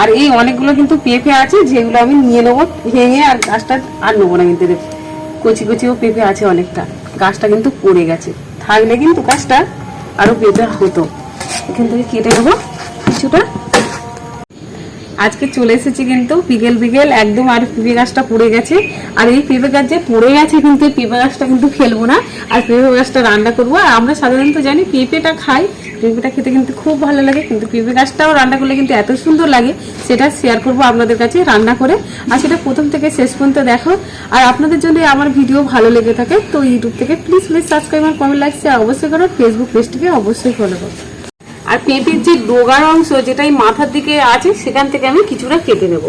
আর এই অনেকগুলো কিন্তু পেঁপে আছে, যেগুলো আমি নিয়ে নেব, ভেঙে আর গাছটা আর নেব না কিন্তু কচি কচিও পেঁপে আছে অনেকটা। গাছটা কিন্তু পড়ে গেছে। থাকলে কিন্তু গাছটা আরও পেঁপে হতো। এখান থেকে কেটে নেব কিছুটা। আজকে চলে এসেছি কিন্তু বিকেল বিকেল একদম আর পেঁপে গাছটা পড়ে গেছে। আর এই পেঁপে গাছ যে পড়ে গেছে কিন্তু, এই পেঁপে গাছটা কিন্তু ফেলব না। আর পেঁপে গাছটা রান্না করব। আর আমরা সাধারণত জানি পেঁপেটা খাই। পেঁপেটা খেতে কিন্তু খুব ভালো লাগে, কিন্তু পেঁপে গাছটাও রান্না করলে কিন্তু এত সুন্দর লাগে, সেটা শেয়ার করব আপনাদের কাছে রান্না করে। আর সেটা প্রথম থেকে শেষ পর্যন্ত দেখো। আর আপনাদের জন্য আমার ভিডিও ভালো লেগে থাকে, তো ইউটিউব থেকে প্লিজ প্লিজ সাবস্ক্রাইব আর কমেন্ট লাইক শেয়ার অবশ্যই করো। ফেসবুক পেজটিকে অবশ্যই ফলো করো। আর পেঁপের যে ডোগার অংশ যেটা এই মাথার দিকে আছে, সেখান থেকে আমি কিছুটা কেটে নেব।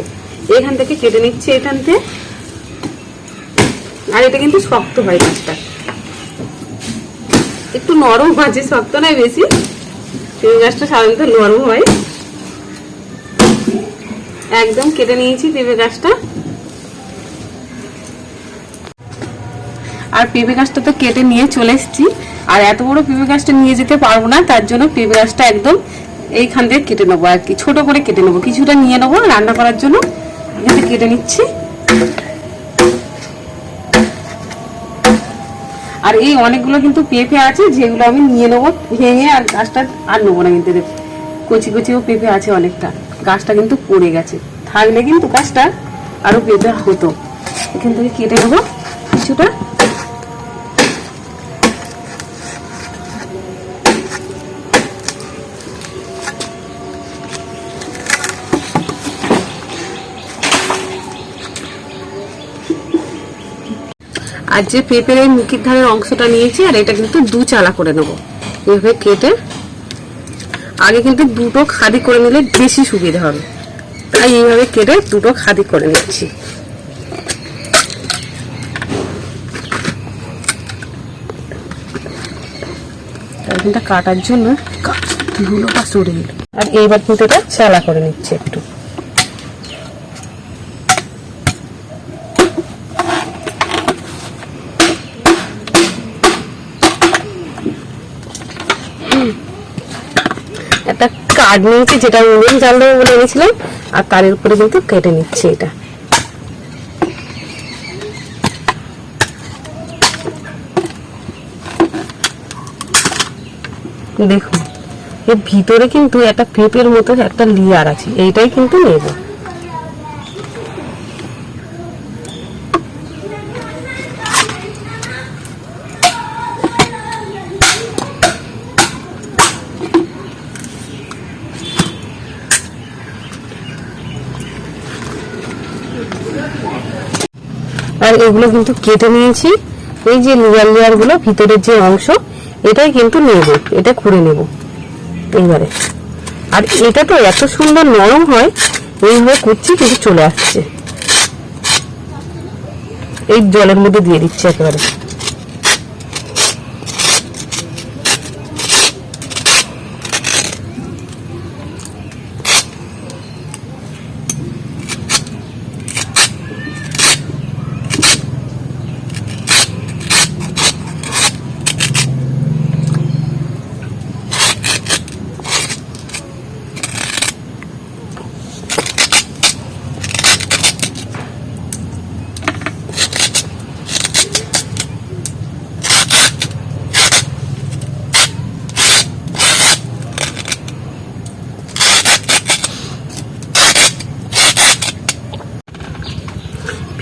এখান থেকে কেটে নিচ্ছে এখান থেকে আর এটা কিন্তু শক্ত হয় মাছটা। একটু নরম আছে শক্ত নয় বেশি। পেঁপে গাছটা সাধারণত নরম হয়। একদম কেটে নিয়েছি পেঁপে গাছটা। আর পেঁপে গাছটা তো কেটে নিয়ে চলে এসেছি। আর এত বড় পেঁপে গাছটা নিয়ে যেতে পারব না, তার জন্য পেঁপে গাছটা একদম এইখান থেকে কেটে নেব আর কি, ছোট করে কেটে নেব। কিছুটা নিয়ে নেব রান্না করার জন্য। এখান কেটে নিচ্ছি। আর এই অনেকগুলো কিন্তু পেঁপে আছে, যেগুলো আমি নিয়ে নেব, ভেঙে আর গাছটা আর নেব না কিন্তু। কচি কচিও পেঁপে আছে অনেকটা, গাছটা কিন্তু পড়ে গেছে। থাকলে কিন্তু গাছটা আরও পেঁপে হতো। এখান থেকে কেটে নেব। আর যে পেঁপের এই মুখির ধারের অংশটা নিয়েছি, আর এটা কিন্তু দু চালা করে নেব। এভাবে কেটে আগে কিন্তু দুটো খাদি করে নিলে বেশি সুবিধা হবে। তাই এইভাবে কেটে দুটো খাদি করে নিচ্ছি। কাটার জন্য এলো আর এইবার কিন্তু এটা চালা করে নিচ্ছে একটু। একটা কার্ড নিয়েছি যেটা উনুন জাল দেবো বলে এনেছিলাম, আর তারের উপরে কিন্তু কেটে নিচ্ছে এটা। দেখুন, এর ভিতরে কিন্তু একটা পেঁপের মতো একটা লিয়ার আছে, এইটাই কিন্তু নেব। এগুলো কিন্তু কেটে নিয়েছি। এই যে লেয়ার লেয়ারগুলো, ভিতরের যে অংশ, এটাই কিন্তু নেব। এটা খুঁড়ে নেব। এইবারে। আর এটা তো এত সুন্দর নরম হয় এইভাবে করছি কিন্তু চলে আসছে। এই জলের মধ্যে দিয়ে দিচ্ছে একেবারে।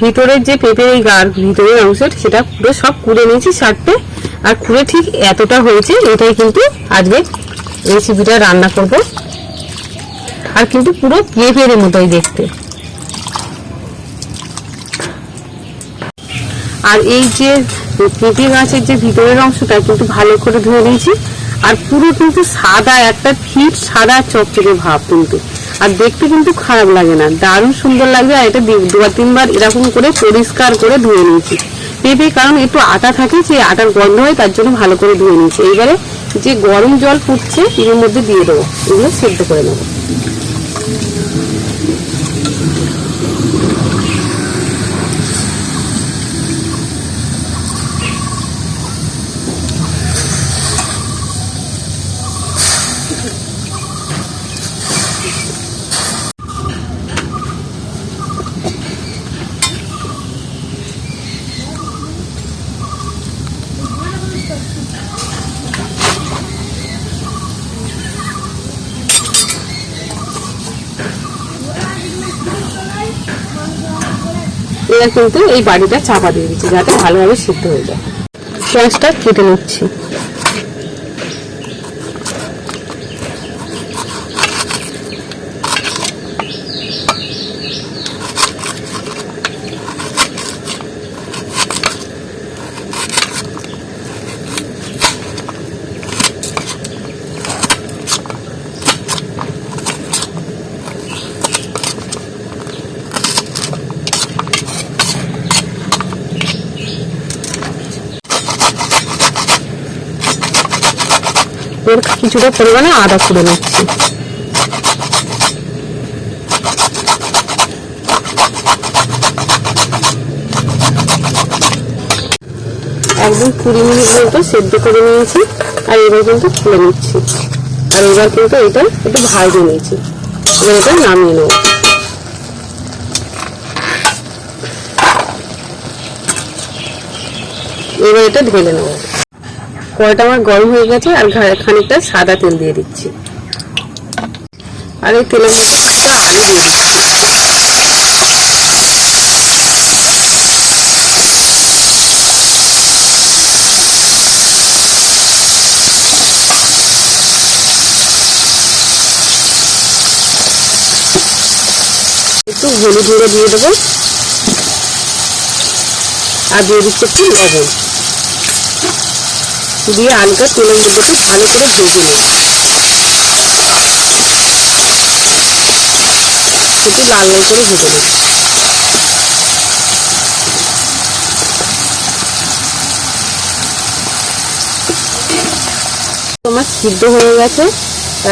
ভিতরের যে পেঁপের এই গার ভিতরের অংশ সেটা পুরো সব কুড়ে নিয়েছি চারটে আর খুঁড়ে ঠিক এতটা হয়েছে, এটাই কিন্তু আজকে রেসিপিটা রান্না করব। আর কিন্তু পুরো পেঁপের মতোই দেখতে। আর এই যে পেঁপে গাছের যে ভিতরের অংশটা কিন্তু ভালো করে ধুয়ে নিয়েছি। আর পুরো কিন্তু সাদা, একটা ফিট সাদা চকচকে ভাব কিন্তু। আর দেখতে কিন্তু খারাপ লাগে না। দারুণ সুন্দর লাগবে আর এটা দুবার, তিনবার এরকম করে পরিষ্কার করে ধুয়ে নিয়েছি। পেঁপে, কারণ একটু আটা থাকে যে আটার গন্ধ হয়, তার জন্য ভালো করে ধুয়ে নিয়েছি। এইবারে যে গরম জল ফুটছে, এর মধ্যে দিয়ে দেবো। এগুলো সেদ্ধ করে নেব। এবার কিন্তু এই বাড়িটা চাপা দিয়ে দিচ্ছি যাতে ভালোভাবে সিদ্ধ হয়ে যায়। পেঁয়াজটা কেটে নিচ্ছি। এর কিছুটা পরিমাণে আদা করে নিচ্ছি। একদম কুড়ি মিনিট মতো সেদ্ধ করে নিয়েছি আর এবার কিন্তু খুলে নিচ্ছি। আর এবার কিন্তু এটা একটু ভাজে নিয়েছি এবার এটা নামিয়ে নেব। এবার এটা ঢেলে নেব। কড়াইটা আমার গরম হয়ে গেছে আর খানিকটা সাদা তেল দিয়ে দিচ্ছি। আর এই তেলের মধ্যে আলু দিয়ে দিচ্ছি একটু হলুদ গুঁড়ো দিয়ে দেবো। আর দিয়ে দিচ্ছি একটু লবণ। দিয়ে আলুটা তেলের মধ্যে ভালো করে ভেজে নেব। একটু লাল লাল করে ভেজে নেব। তোমার সিদ্ধ হয়ে গেছে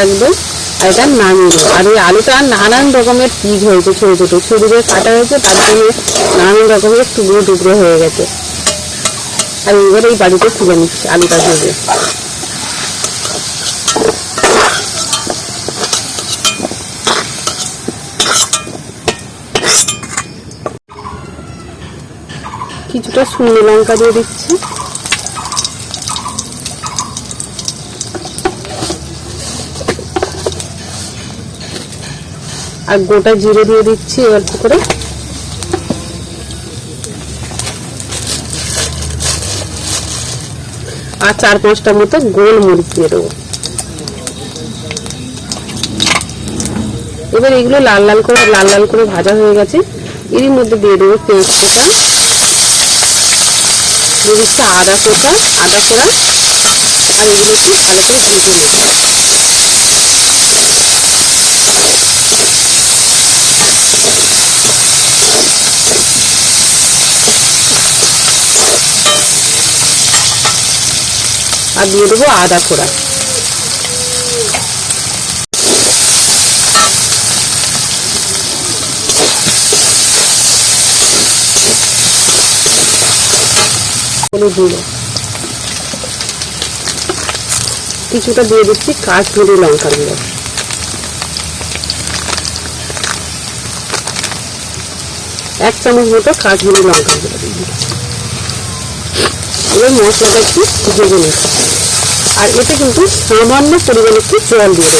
একদম। আর এটা নামিয়ে নেব আর এই আলুটা নানান রকমের পিস হয়েছে ছোটো ছোটো। দিয়ে কাটা হয়েছে, তার জন্য নানান রকমের টুকরো টুকরো হয়ে গেছে। আর এবার এই বাড়িতে তুলে নিচ্ছি আলুটা ভেজে কিছুটা শুকনো লঙ্কা দিয়ে দিচ্ছি। আর গোটা জিরে দিয়ে দিচ্ছি এবার করে। আর চার পাঁচটা মতো গোল মরিচ দিয়ে দেবো। এবার এগুলো লাল লাল করে, লাল লাল করে ভাজা হয়ে গেছে। এরই মধ্যে দিয়ে দেবো পেঁয়াজ কোটা দিয়ে আদা কোটা আদা কোড়া আর এগুলো একটু ভালো করে ভেজে নেব আর দিয়ে দেবো, আদা গুঁড়ো। কিছুটা দিয়ে দিচ্ছি কাশ্মীরি লঙ্কার গুঁড়ো। এক চামচ মতো কাশ্মীরি লঙ্কার গুঁড়ো দিয়ে দিচ্ছি। এবার মশলাটা একটু ভেজে নিচ্ছি। আর এতে কিন্তু সামান্য পরিমাণে একটু জল দিয়ে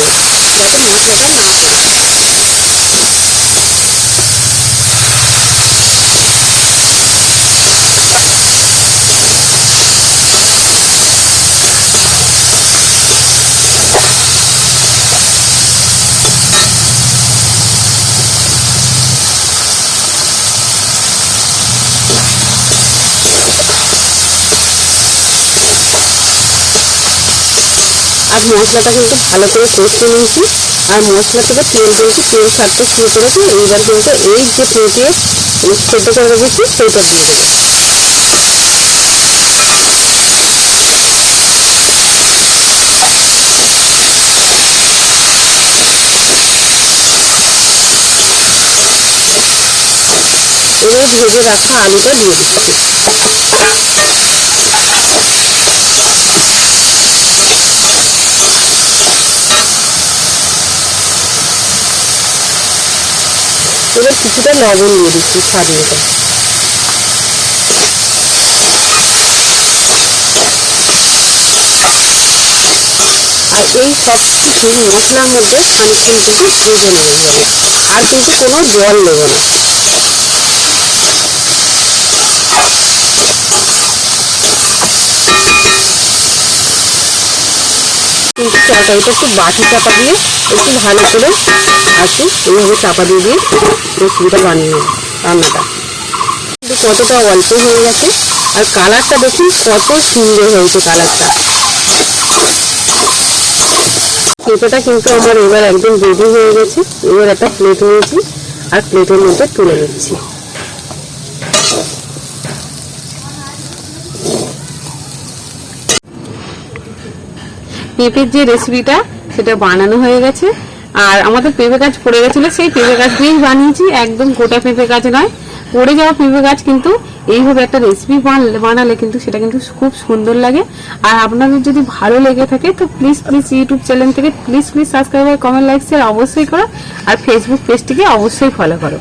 আর মশলাটা কিন্তু ভালো করে কষতে নিয়েছি। আর মশলা থেকে তেল কিন্তু তেল ছাড়তে শুরু করেছে এইবার কিন্তু এই যে পেঁপে সেদ্ধ করে রেখেছি দেবো। এবার ভেজে রাখা আলুটা দিয়ে দিচ্ছি এবার কিছুটা লবণ দিয়ে দিচ্ছি স্বাদ মতো আর এই সব কিছু মশলার মধ্যে খানিকক্ষণ কিন্তু ভেজে নেওয়া যাবে আর কিন্তু কোনো জল নেব না। তরকারিটা একটু বাটি চাপা দিয়ে একটু ভালো করে আছে এইভাবে চাপা দিয়ে দিয়ে রেসিপিটা বানিয়ে রান্নাটা। কিন্তু কতটা অল্প হয়ে গেছে। আর কালারটা দেখুন, কত সুন্দর হয়েছে কালারটা পেঁপেটা কিন্তু আমার এবার একদম রেডি হয়ে গেছে। এবার একটা প্লেট নিয়েছি। আর প্লেটের মধ্যে তুলে নিচ্ছি। পেঁপের যে রেসিপিটা সেটা বানানো হয়ে গেছে। আর আমাদের পেঁপে গাছ পড়ে গেছিল, সেই পেঁপে গাছ দিয়েই বানিয়েছি। একদম গোটা পেঁপে গাছ নয়, পড়ে যাওয়া পেঁপে গাছ কিন্তু এইভাবে একটা রেসিপি বানালে কিন্তু সেটা কিন্তু খুব সুন্দর লাগে। আর আপনাদের যদি ভালো লেগে থাকে, তো প্লিজ প্লিজ ইউটিউব চ্যানেল থেকে please please subscribe comment like share অবশ্যই করো। আর ফেসবুক পেজটিকে অবশ্যই ফলো করো।